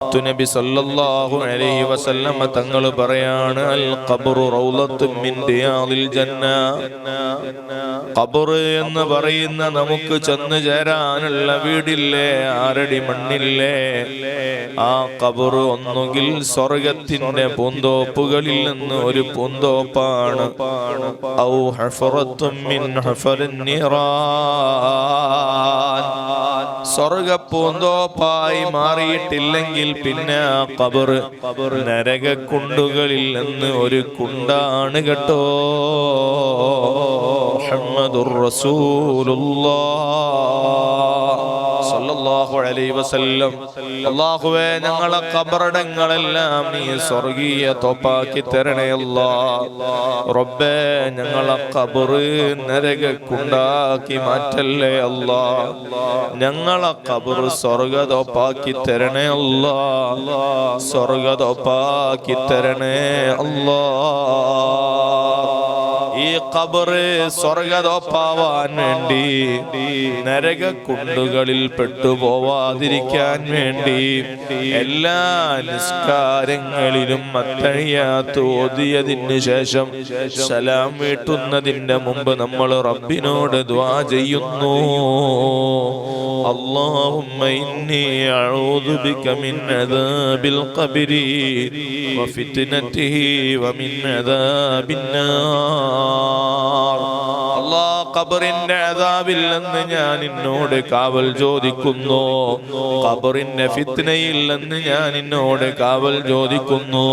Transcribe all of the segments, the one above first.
നബി സല്ലല്ലാഹു അലൈഹി വസല്ലമ തങ്ങൾ പറയാണ് അൽ ഖബറു റൗളത്തും മിൻ ദിയാലിൽ ജന്ന. ഖബർ എന്ന് പറയുന്ന നമുക്ക് ചെന്ന് ചേരാനുള്ള വീടില്ലേ? ആരടി മണ്ണില്ലേ? ആ ഖബർ ഒന്നുകിൽ സ്വർഗത്തിന്റെ പൂന്തോപ്പുകളിൽ നിന്ന് ഒരു പൂന്തോപ്പാണ്. ഔ ഹഫറത്തും മിൻ ഹഫറിൻ നിറാൻ. സ്വർഗ പൂന്തോപ്പായി മാറിയിട്ടില്ലെങ്കിൽ പിന്നെ കബർ നരക കുണ്ടുകളിൽ നിന്ന് ഒരു കുണ്ടാണ് കേട്ടോ. മുഹമ്മദുർ സല്ലല്ലാഹു അലൈഹി വസല്ലം. അല്ലാഹുവേ ഞങ്ങളെ കബറടങ്ങളെല്ലാം നീ സ്വർഗീയ തോപ്പാക്കി തരണേ അല്ലാ. റബ്ബേ ഞങ്ങളെ കബറ് നരകക്കുണ്ടാക്കി മാറ്റല്ലേ അല്ലാ. ഞങ്ങളെ കബറ് സ്വർഗതോപ്പാക്കി തരണേ അല്ലാ. സ്വർഗതോപ്പാക്കി തരണേ അല്ലാ. ഈ കബറ് സ്വർഗതോപ്പാവാൻ വേണ്ടി നരക കുണ്ടുകളിൽ പെട്ടുപോവാതിരിക്കാൻ വേണ്ടി എല്ലാ നിസ്കാരങ്ങളിലും അത്തഴിയാത്ത് ഓതിയതിന് ശേഷം സലാം വീട്ടുന്നതിന്റെ മുമ്പ് നമ്മൾ റബ്ബിനോട് ദ്വാ ചെയ്യുന്നു اللهم إني أعوذ بك من عذاب القبر وفتنته ومن عذاب النار അള്ളാ ഖബറിന്റെ അതാവിൽ നിന്ന് ഞാൻ നിന്നോട് കാവൽ ചോദിക്കുന്നു ഖബറിന്റെ ഫിത്നയിൽ നിന്ന് ഞാൻ നിന്നോട് കാവൽ ചോദിക്കുന്നു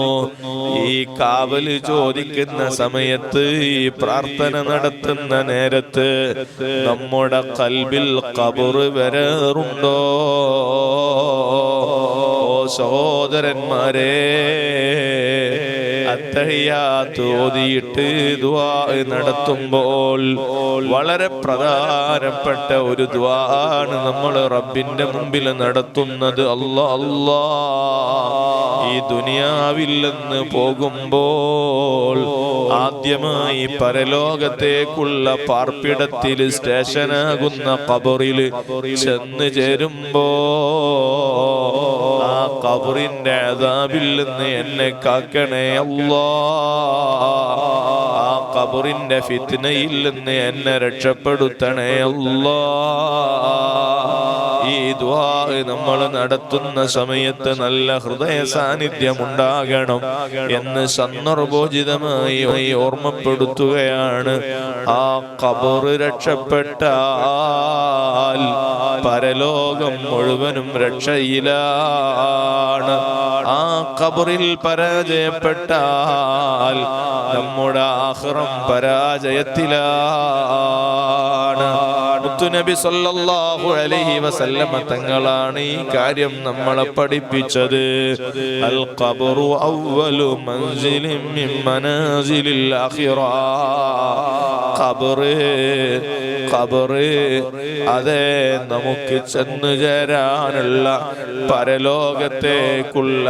ഈ കാവൽ ചോദിക്കുന്ന സമയത്ത് ഈ പ്രാർത്ഥന നടത്തുന്ന നേരത്ത് നമ്മുടെ കൽബിൽ ഖബറ് വരാറുണ്ടോ ഓ സഹോദരന്മാരെ ഓതിയിട്ട് ദുആ നടത്തുമ്പോൾ വളരെ പ്രധാനപ്പെട്ട ഒരു ദ്വാണ് നമ്മൾ റബ്ബിന്റെ മുമ്പിൽ നടത്തുന്നത്. അല്ലാ അല്ലാ. ഈ ദുനിയാവിൽ നിന്ന് പോകുമ്പോൾ ആദ്യമായി പരലോകത്തേക്കുള്ള പാർപ്പിടത്തിൽ സ്റ്റേഷനാകുന്ന കബറിൽ ചെന്ന് ചേരുമ്പോ ആ കബറിന്റെ അതാബിൽ നിന്ന് എന്നെ കാക്കണേ അല്ലാ. കബറിന്റെ ഫിത്നയിൽ നിന്ന് എന്നെ രക്ഷപ്പെടുത്തണേ അല്ലാ. ഈ ദ്വാ നമ്മൾ നടത്തുന്ന സമയത്ത് നല്ല ഹൃദയ സാന്നിധ്യം ഉണ്ടാകണം എന്ന് സന്ദർഭോചിതമായി ഓർമ്മപ്പെടുത്തുകയാണ്. ആ കബറ് രക്ഷപ്പെട്ടാൽ പരലോകം മുഴുവനും രക്ഷയിലാണ്. ആ കബറിൽ പരാജയപ്പെട്ടാൽ നമ്മുടെ ആഹ്റം പരാജയത്തിലാണ്. മുത്തുനബി സല്ലല്ലാഹു അലൈഹി വസല്ലമ തങ്ങളാണ് ഈ കാര്യം നമ്മളെ പഠിപ്പിച്ചത്. അൽ ഖബറു അവ്വലു മൻസിലിൻ മിൻ മനാസിലിൽ ആഖിറ ഖബറ് ഖബറ് അതെ നമുക്ക് ചെന്നു ചേരാനുള്ള പരലോകത്തേക്കുള്ള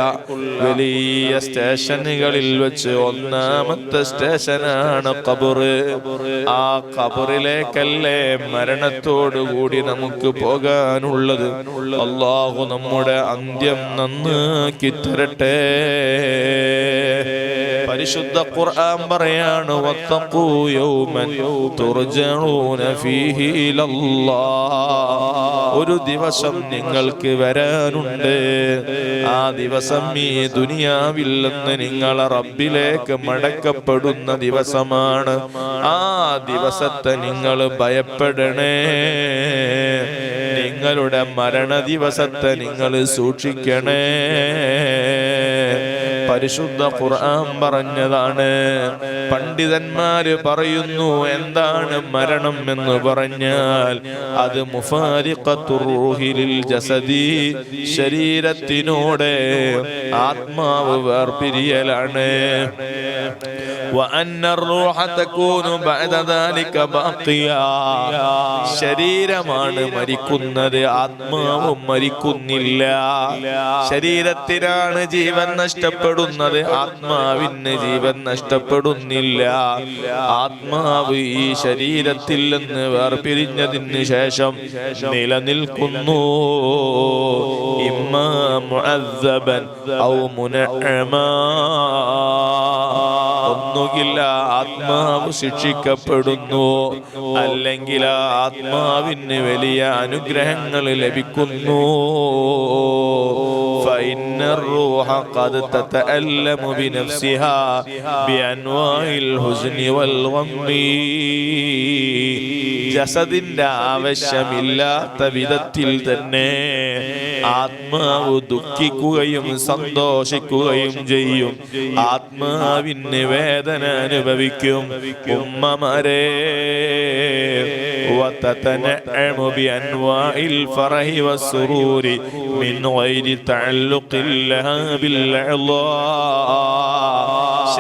വലിയ സ്റ്റേഷനുകളിൽ വെച്ച് ഒന്നാമത്തെ സ്റ്റേഷനാണ് ഖബറ്. ആ ഖബറിലേക്കല്ലേ മരണത്തോടു കൂടി നമുക്ക് പോകാനുള്ളത്? അള്ളാഹു നമ്മുടെ അന്ത്യം നന്നാക്കി തരട്ടെ. പരിശുദ്ധ ഖുർആൻ പറയാണ് വത്തഖൂ യൗമൻ തുർജഊന ഫീഹി ഇലല്ലാഹ്. ഒരു ദിവസം നിങ്ങൾക്ക് വരാനുണ്ട്. ആ ദിവസം ഈ ദുനിയാവിൽ നിന്ന് നിങ്ങളെ റബ്ബിലേക്ക് മടക്കപ്പെടുന്ന ദിവസമാണ്. ആ ദിവസത്തെ നിങ്ങൾ ഭയപ്പെടണേ. നിങ്ങളുടെ മരണ ദിവസത്തെ നിങ്ങൾ സൂക്ഷിക്കണേ. പരിശുദ്ധ ഖുർആൻ പറഞ്ഞതാണ്. പണ്ഡിതന്മാര് പറയുന്നു എന്താണ് മരണം എന്ന് പറഞ്ഞാൽ അത് മുഫാരിഖത്തുറൂഹിലിൽ ജസദി ശരീരത്തിനോട് ആത്മാവ് വേർപിരിയലാണ്. ശരീരമാണ് മരിക്കുന്നത് ആത്മാവും മരിക്കുന്നില്ല. ശരീരത്തിനാണ് ജീവൻ നഷ്ടപ്പെടുന്നത് ആത്മാവിന് ജീവൻ നഷ്ടപ്പെടുന്നില്ല. ആത്മാവ് ഈ ശരീരത്തിൽ നിന്ന് വേർപിരിഞ്ഞതിന് ശേഷം നിലനിൽക്കുന്നു. ഇമ്മ മുഅദ്ദബൻ ഔ മുനഅമാ. ഒന്നുകിൽ ആ ആത്മാവ് ശിക്ഷിക്കപ്പെടുന്നു അല്ലെങ്കിൽ ആ ആത്മാവിന് വലിയ അനുഗ്രഹങ്ങൾ ലഭിക്കുന്നു فإن الروح قد تتألم بنفسها بأنواع الحزن والغم ജസദിന്റെ ആവശ്യമില്ലാത്ത വിധത്തിൽ തന്നെ ആത്മാവ് ദുഃഖിക്കുകയും സന്തോഷിക്കുകയും ചെയ്യും ആത്മാവിന് വേദന അനുഭവിക്കും ഉമ്മമാരെ وتتنعم بأنواع الفرح والسرور من غير تعلق لها بالأعضاء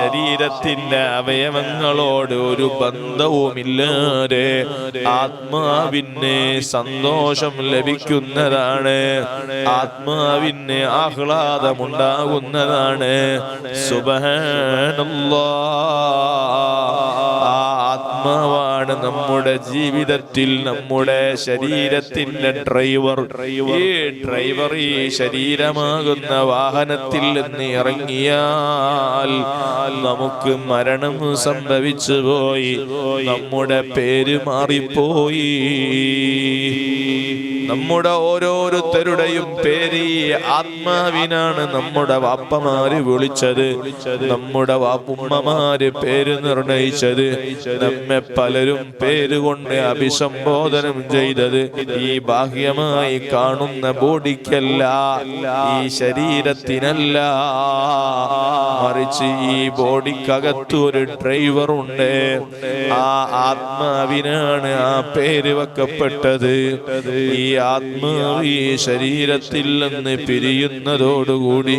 ശരീരത്തിന്റെ അവയവങ്ങളോട് ഒരു ബന്ധവുമില്ലാതെ ആത്മാവിന് സന്തോഷം ലഭിക്കുന്നതാണ്. ആത്മാവിന് ആഹ്ലാദമുണ്ടാകുന്നതാണ്. സുബഹാനല്ലാ. ആത്മാവാണ് നമ്മുടെ ജീവിതത്തിൽ നമ്മുടെ ശരീരത്തിന്റെ ഡ്രൈവർ. ഈ ഡ്രൈവർ ഈ ശരീരമാകുന്ന വാഹനത്തിൽ നിന്ന് ഇറങ്ങിയാൽ നമുക്ക് മരണം സംഭവിച്ചു പോയി നമ്മുടെ പേര് മാറിപ്പോയി. നമ്മുടെ ഓരോരുത്തരുടെയും പേര് ഈ ആത്മാവിനാണ് നമ്മുടെ വാപ്പമാര് വിളിച്ചത്. നമ്മുടെ വാപ്പുമ്മമാര് പേര് നിർണയിച്ചത്. നമ്മെ പലരും പേര് കൊണ്ട് അഭിസംബോധനം ചെയ്തത്. ഈ ബാഹ്യമായി കാണുന്ന ബോഡിക്കല്ല ഈ ശരീരത്തിനല്ല. മറിച്ച് ഈ ബോഡിക്കകത്ത് ഒരു ഡ്രൈവർ ഉണ്ട്. ആ ആത്മാവിനാണ് ആ പേര് വെക്കപ്പെട്ടത്. ഈ ആത്മാവ് ഈ ശരീരത്തിൽ നിന്ന് പിരിയുന്നതോടുകൂടി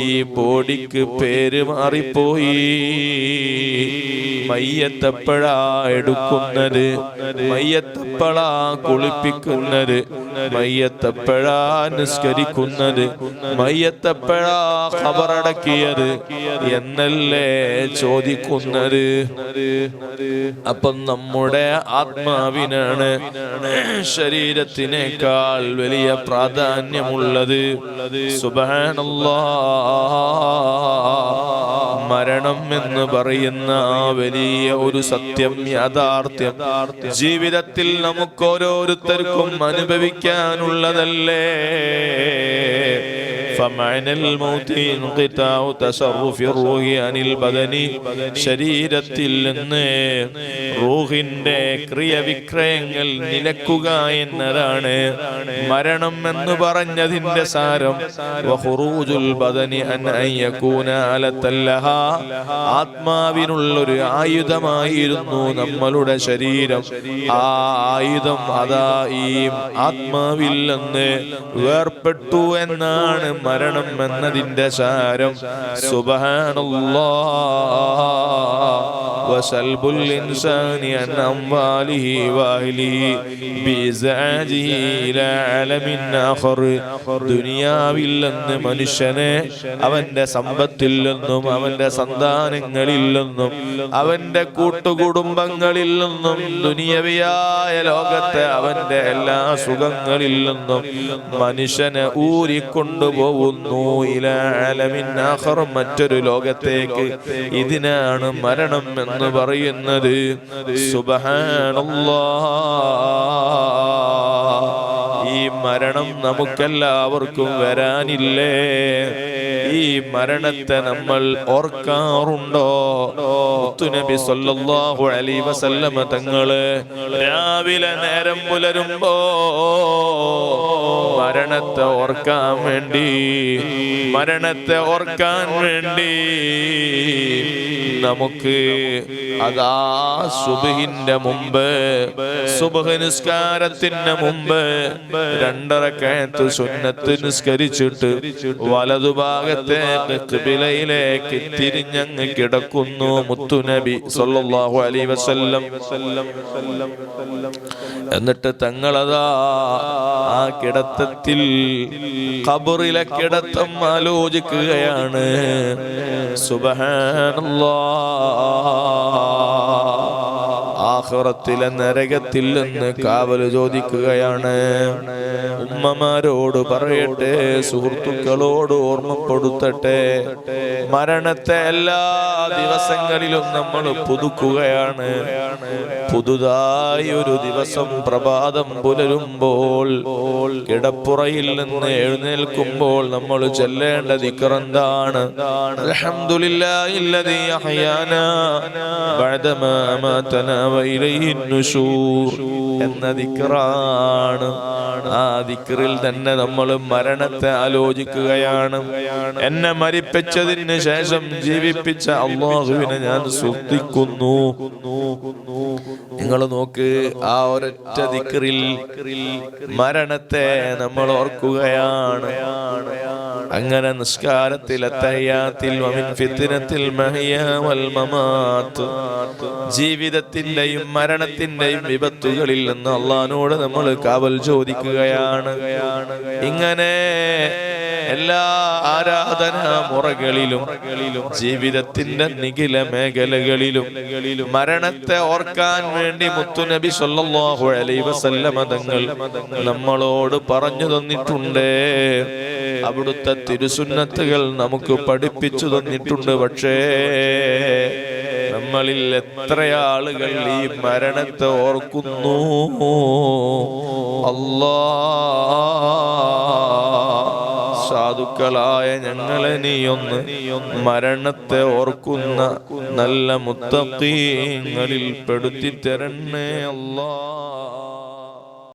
ഈ ബോഡിക്ക് പേര് മാറിപ്പോയി. മയ്യത്തപ്പഴാ എടുക്കുന്നത്. മയ്യത്തപ്പഴാ കുളിപ്പിക്കുന്നത്. മയ്യത്തപ്പഴാ നിസ്കരിക്കുന്നത്. മയ്യത്തപ്പഴാ ഖബറടക്കിയത് എന്നല്ലേ ചോദിക്കുന്നത്. അപ്പം നമ്മുടെ ആത്മാവിനാണ് ശരീരത്തിനേക്കാൾ വലിയ പ്രാധാന്യമുള്ളത്. സുബാനല്ലാ മരണം എന്ന് പറയുന്ന ആ വലിയ ഒരു സത്യം യാഥാർത്ഥ്യം. ജീവിതത്തിൽ നമുക്ക് ഓരോരുത്തർക്കും അനുഭവിക്കാനുള്ളതല്ലേ? فمعنى الموت انقطاع تصرف الروح عن البدن ശരീരത്തിൽ നിന്ന് റൂഹിന്റെ ക്രിയവിക്രയങ്ങൾ നിലക്കുക എന്നതാണ് മരണം എന്ന് പറഞ്ഞതിന്റെ സാരം വഖുറൂജുൽ ബദനി അൻ അൻ യകൂന അലത്തല്ലഹ ആത്മാവിനുള്ളൊരു ആയുധമായിരുന്നു നമ്മളുടെ ശരീരം ആ ആയുധം അതാ ഈ ആത്മാവിൽ നിന്ന് വേർപെട്ടു എന്നാണ് മരണം എന്നതിന്റെ സാരം. സുബഹാനല്ലാ. وسلب الإنسان عن أمواله وأهله بإزعاجه إلى عالم آخر ദുനിയാവിൽ നിന്ന് മനുഷ്യനെ അവന്റെ സമ്പത്തിൽ നിന്നും അവന്റെ സന്താനങ്ങളിൽ നിന്നും അവന്റെ കൂട്ടുകുടുംബങ്ങളിൽ നിന്നും ദുനിയവിയായ ലോകത്തെ അവന്റെ എല്ലാ സുഖങ്ങളിൽ നിന്നും മനുഷ്യനെ ഊരിക്കൊണ്ടുപോകുന്നു ഇല അലമിൻ ആഖർ മറ്റൊരു ലോകത്തേക്ക് ഇതിനാണ് മരണം എന്ന് പറയുന്നത്. സുബഹാനല്ലാ ഈ മരണം നമുക്കെല്ലാവർക്കും വരാനില്ലേ? ഈ മരണത്തെ നമ്മൾ ഓർക്കാറുണ്ടോ? നബി സല്ലല്ലാഹു അലൈഹി വസല്ലമ തങ്ങൾ രാവിലെ നേരം പുലരുമ്പോ മരണത്തെ ഓർക്കാൻ വേണ്ടി. മരണത്തെ ഓർക്കാൻ വേണ്ടി നമുക്ക് അതാ സുബഹിന്റെ മുമ്പ് സുബഹ് നിസ്കാരത്തിന് മുമ്പ് രണ്ടരക്കയത്ത് സുന്നത്ത് നിസ്കരിച്ചിട്ട് വലതുഭാഗത്തെ കിബിലയിലേക്ക് തിരിഞ്ഞങ്ങ് കിടക്കുന്നു മുത്തുനബി സല്ലല്ലാഹു അലൈഹി വസല്ലം. എന്നിട്ട് തങ്ങളതാ ആ കിടത്തത്തിൽ ഖബറിലെ കിടത്തം ആലോചിക്കുകയാണ്. സുബഹാനല്ലാ. ആഹ്റത്തിലെ നരകത്തിൽ നിന്ന് കാവൽ ചോദിക്കുകയാണ്. ഉമ്മമാരോട് പറയട്ടെ സുഹൃത്തുക്കളോട് ഓർമ്മപ്പെടുത്തട്ടെ. മരണത്തെ എല്ലാ ദിവസങ്ങളിലും നമ്മൾ പുതുക്കുകയാണ്. പുതുതായി ഒരു ദിവസം പ്രഭാതം പുലരുമ്പോൾ കിടപ്പുറയിൽ നിന്ന് എഴുന്നേൽക്കുമ്പോൾ നമ്മൾ ചെല്ലേണ്ട ദിക്കറെന്താണ് അൽഹംദുലില്ലാഹില്ലദീ എന്ന ദിക്റാണ്. ആ ദിക്റിൽ തന്നെ നമ്മൾ മരണത്തെ ആലോചിക്കുകയാണ്. എന്നെ മരിപ്പിച്ചതിന് ശേഷം ജീവിപ്പിച്ച അള്ളാഹുവിനെ ഞാൻ ശ്രദ്ധിക്കുന്നു. നിങ്ങൾ നോക്ക് ആ ഒരൊറ്റ ദിക്റിൽ മരണത്തെ നമ്മൾ ഓർക്കുകയാണ്. അങ്ങനെ നിസ്കാരത്തിൽ ജീവിതത്തിന്റെയും മരണത്തിന്റെയും വിപത്തുകളിൽ നിന്ന് അള്ളഹാനോട് നമ്മൾ കാവൽ ചോദിക്കുകയാണ്. ഇങ്ങനെ എല്ലാ ആരാധനാ മുറകളിലും ജീവിതത്തിന്റെ നിഖില മേഖലകളിലും മരണത്തെ ഓർക്കാൻ വേണ്ടി മുത്തുനബി സല്ലല്ലാഹു അലൈഹി വസല്ലമ തങ്ങൾ നമ്മളോട് പറഞ്ഞു തന്നിട്ടുണ്ട്. അവിടുത്തെ തിരുസുന്നത്തുകൾ നമുക്ക് പഠിപ്പിച്ചു തന്നിട്ടുണ്ട്. പക്ഷേ നമ്മളിൽ എത്ര ആളുകൾ ഈ മരണത്തെ ഓർക്കുന്നു? അല്ലാ. സാധുക്കളായ ഞങ്ങളെ നീയൊന്ന് മരണത്തെ ഓർക്കുന്ന നല്ല മുത്തീങ്ങളിൽ പെടുത്തി തരണേ അല്ലാ.